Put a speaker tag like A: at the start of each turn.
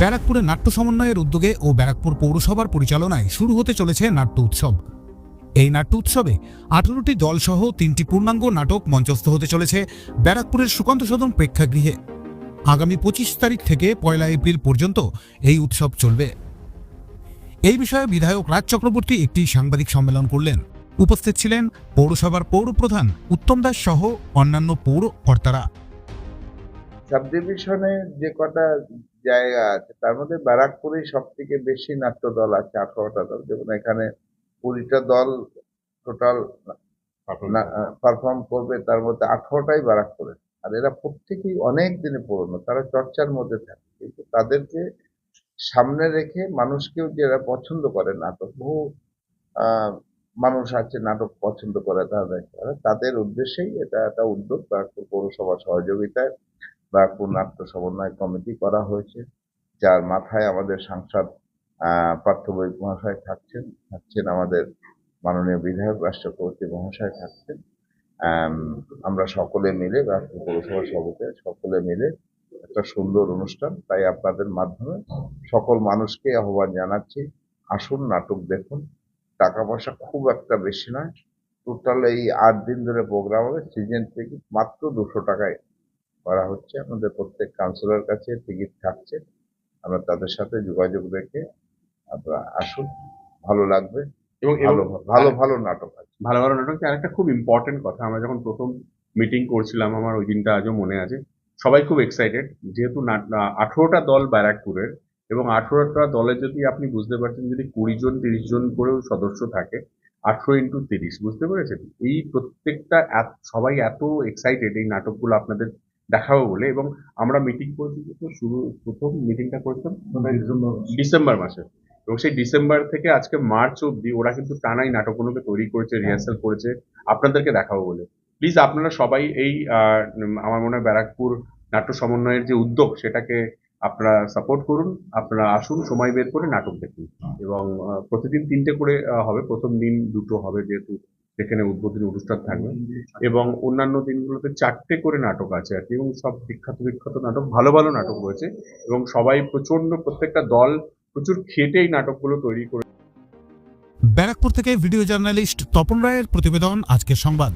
A: ব্যারাকপুরে নাট্য সমন্বয়ের উদ্যোগে ও ব্যারাকপুর পৌরসভার পরিচালনায় শুরু হতে চলেছে নাট্য উৎসব। এই নাট্য উৎসবে আঠারোটি দলসহ তিনটি পূর্ণাঙ্গ নাটক মঞ্চস্থ হতে চলেছে ব্যারাকপুরের সুকান্ত সদন প্রেক্ষাগৃহে। আগামী পঁচিশ তারিখ থেকে পয়লা এপ্রিল পর্যন্ত এই উৎসব চলবে। এই বিষয়ে বিধায়ক রাজ চক্রবর্তী একটি সাংবাদিক সম্মেলন করলেন। উপস্থিত ছিলেন পৌরসভার পৌরপ্রধান উত্তম দাস সহ অন্যান্য পৌর কর্তারা।
B: সাব ডিভিশনে যে কটা জায়গা আছে। তার মধ্যে ব্যারাকপুরেই সব থেকে বেশি নাট্য দল আছে আঠারোটা দল। যেমন এখানে কুড়িটা দল টোটাল পারফর্ম করবে। তার মধ্যে আঠারোটাই ব্যারাকপুরে। আর এরা প্রত্যেকেই অনেক দিনে পুরনো তারা চর্চার মধ্যে থাকে। কিন্তু তাদেরকে সামনে রেখে মানুষকেও যারা পছন্দ করে নাটক বহু আহ, মানুষ আছে নাটক পছন্দ করে তাদের। তাদের উদ্দেশ্যেই এটা একটা উদ্যোগ ব্যারাকপুর পৌরসভার সহযোগিতায়। ব্যারাকপুর নাট্য সমন্বয় কমিটি করা হয়েছে যার মাথায় আমাদের সাংসদ আহ পার্থ মহাশয় থাকছেন থাকছেন আমাদের মাননীয় বিধায়ক রাষ্ট্রপতি মহাশয় থাকছেন। আম, আমরা সকলে মিলে ব্যারাকপুর পৌরসভা সভাপতি সকলে মিলে একটা সুন্দর অনুষ্ঠান। তাই আপনাদের মাধ্যমে সকল মানুষকে আহ্বান জানাচ্ছি আসুন নাটক দেখুন। টাকা পয়সা খুব একটা বেশি নয়। টোটাল এই আট দিন ধরে প্রোগ্রাম হবে সিজন থেকে মাত্র দুশো টাকায় করা হচ্ছে। আমাদের প্রত্যেক কাউন্সিলর কাছে টিকিট থাকছে। আমরা তাদের সাথে যোগাযোগ রেখে আপনারা আসুন। ভালো লাগবে।
C: এবং
B: ভালো ভালো নাটক আছে।
C: ভালো ভালো নাটক আরেকটা খুব ইম্পর্টেন্ট কথা আমরা যখন প্রথম মিটিং করছিলাম আমার ওই দিনটা আজও মনে আছে। সবাই খুব এক্সাইটেড যেহেতু আঠেরোটা দল ব্যারাকপুরের এবং আঠেরোটা দলে যদি আপনি বুঝতে পারছেন যদি কুড়ি জন তিরিশ জন করেও সদস্য থাকে আঠেরো ইন্টু তিরিশ বুঝতে পেরেছেন? এই প্রত্যেকটা সবাই এত এক্সাইটেড এই নাটকগুলো আপনাদের দেখাবো বলে এবং আমরা মিটিং করেছি শুরু প্রথম মিটিংটা করেছিলাম ডিসেম্বর মাসে। এবং সেই ডিসেম্বর থেকে আজকে মার্চ অব্দি ওরা কিন্তু টানাই নাটকগুলোকে তৈরি করেছে রিহার্সাল করেছে। আপনাদেরকে দেখাবো বলে। প্লিজ আপনারা সবাই এই আমার মনে হয় ব্যারাকপুর নাট্য সমন্বয়ের যে উদ্যোগ সেটাকে আপনারা সাপোর্ট করুন। আপনারা আসুন সময় বের করে নাটক দেখুন। এবং প্রতিদিন তিনটে করে হবে। প্রথম দিন দুটো হবে যেহেতু সেখানে উদ্বোধনী অনুষ্ঠান থাকবে। এবং অন্যান্য দিনগুলোতে চারটে করে নাটক আছে আর কি এবং সব বিখ্যাত বিখ্যাত নাটক ভালো ভালো নাটক রয়েছে। এবং সবাই প্রচণ্ড প্রত্যেকটা দল প্রচুর খেটে এই নাটকগুলো তৈরি করে
A: ব্যারাকপুর থেকে ভিডিও জার্নালিস্ট তপন রায়ের প্রতিবেদন আজকের সংবাদ।